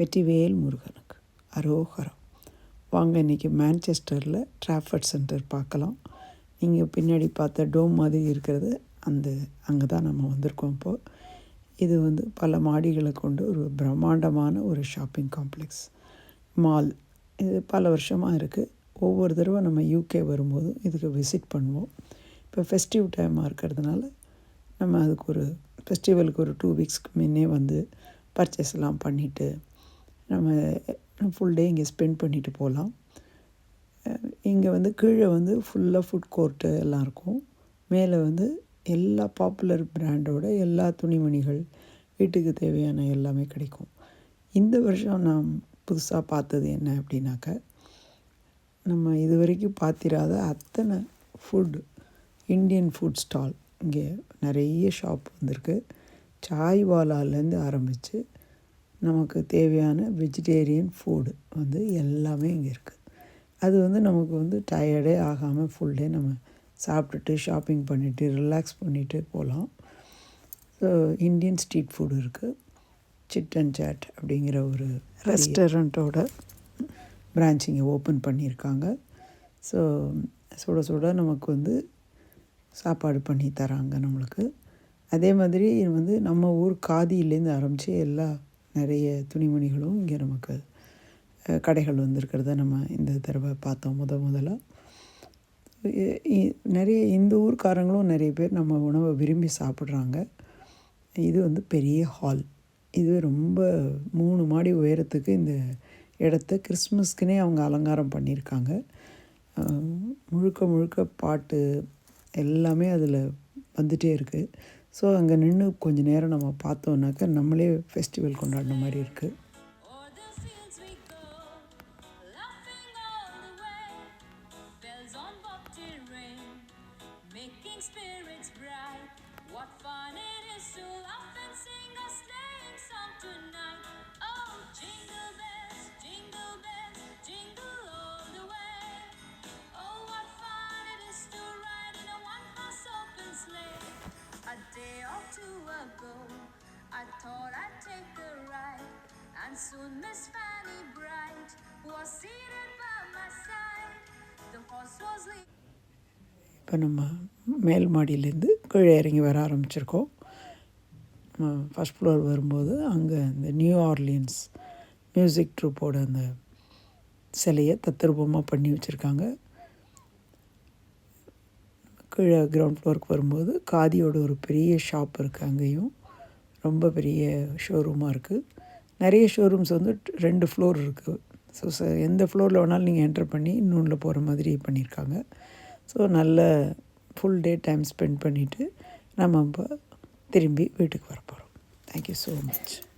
வெற்றிவேல் முருகனுக்கு. அரோகரம் வாங்க இன்றைக்கி மேன்செஸ்டரில் ட்ராஃபர்ட் சென்டர் பார்க்கலாம். நீங்கள் பின்னாடி பார்த்த டோம் மாதிரி இருக்கிறது அந்த அங்கே தான் நம்ம வந்திருக்கோம் இப்போது இது வந்து பல மாடிகளை கொண்டு ஒரு பிரம்மாண்டமான ஒரு ஷாப்பிங் காம்ப்ளெக்ஸ் மால் இது பல வருஷமாக இருக்குது ஒவ்வொரு தடவை நம்ம யூகே வரும்போதும் இதுக்கு விசிட் பண்ணுவோம். இப்போ ஃபெஸ்டிவ் டைமாக இருக்கிறதுனால நம்ம அதுக்கு ஒரு ஃபெஸ்டிவலுக்கு ஒரு டூ வீக்ஸ்க்கு முன்னே வந்து பர்ச்சேஸ்லாம் பண்ணிவிட்டு நம்ம ஃபுல் டே இங்கே ஸ்பெண்ட் பண்ணிவிட்டு போகலாம் இங்கே வந்து கீழே வந்து ஃபுல்லாக ஃபுட் கோர்ட்டு எல்லாம் இருக்கும். மேலே வந்து எல்லா பாப்புலர் பிராண்டோட எல்லா துணிமணிகள் வீட்டுக்கு தேவையான எல்லாமே கிடைக்கும். இந்த வருஷம் நான் புதுசாக பார்த்தது என்ன அப்படின்னாக்க நம்ம இது வரைக்கும் பார்த்திராத அத்தனை ஃபுட் இந்தியன் ஃபுட் ஸ்டால் இங்கே நிறைய ஷாப் வந்திருக்கு. சாய்வாலாலேருந்து ஆரம்பித்து நமக்கு தேவையான வெஜிடேரியன் ஃபுட்டு வந்து எல்லாமே இங்கே இருக்குது அது வந்து நமக்கு வந்து டயர்டே ஆகாமல் ஃபுல் டே நம்ம சாப்பிட்டுட்டு ஷாப்பிங் பண்ணிவிட்டு ரிலாக்ஸ் பண்ணிவிட்டு போகலாம் ஸோ இந்தியன் ஸ்ட்ரீட் ஃபுட் இருக்குது சிட் அண்ட் சாட் அப்படிங்கிற ஒரு ரெஸ்டாரண்ட்டோட பிரான்ச் இங்கே ஓப்பன் பண்ணியிருக்காங்க. ஸோ சுட சுட நமக்கு வந்து சாப்பாடு பண்ணி தராங்க நம்மளுக்கு. அதே மாதிரி வந்து நம்ம ஊர் காதியிலேருந்து ஆரம்பித்து எல்லா நிறைய துணிமணிகளும் இங்கே நமக்கு கடைகள் வந்திருக்கிறத நம்ம இந்த தடவை பார்த்தோம் முத முதலாக நிறைய இந்த ஊர்க்காரங்களும் நிறைய பேர் நம்ம உணவை விரும்பி சாப்பிட்றாங்க. இது வந்து பெரிய ஹால். இது ரொம்ப மூணு மாடி உயரத்துக்கு இந்த இடத்த கிறிஸ்மஸ்க்குனே அவங்க அலங்காரம் பண்ணியிருக்காங்க. முழுக்க முழுக்க பாட்டு எல்லாமே அதில் வந்துகிட்டே இருக்குது ஸோ அங்கே நின்று கொஞ்சம் நேரம் நம்ம பார்த்தோன்னாக்க நம்மளே ஃபெஸ்டிவல் கொண்டாடின மாதிரி இருக்குது tonight ago, I thought I'd take a ride, and soon Miss Fanny Bright was seated by my side. The horse was leading. இப்போ நம்ம மேல் மாடியிலேருந்து கீழே இறங்கி வர ஆரம்பிச்சிருக்கோம் நம்ம ஃபஸ்ட் ஃப்ளோர் வரும்போது அங்கே இந்த நியூ ஆர்லியன்ஸ் மியூசிக் ட்ரூப்போட அந்த சிலையை தத்ரூபமாக பண்ணி வச்சுருக்காங்க கீழே கிரவுண்ட் ஃப்ளோருக்கு வரும்போது காதியோட ஒரு பெரிய ஷாப் இருக்குது அங்கேயும். ரொம்ப பெரிய ஷோரூமாக இருக்குது நிறைய ஷோரூம்ஸ் வந்து ரெண்டு ஃப்ளோர் இருக்குது ஸோ ச எந்த ஃப்ளோரில் வேணாலும் நீங்கள் என்டர் பண்ணி இன்னொன்றில் போகிற மாதிரி பண்ணியிருக்காங்க ஸோ நல்ல ஃபுல் டே டைம் ஸ்பெண்ட் பண்ணிவிட்டு நம்ம இப்போ திரும்பி வீட்டுக்கு வர போகிறோம் தேங்க்யூ ஸோ மச்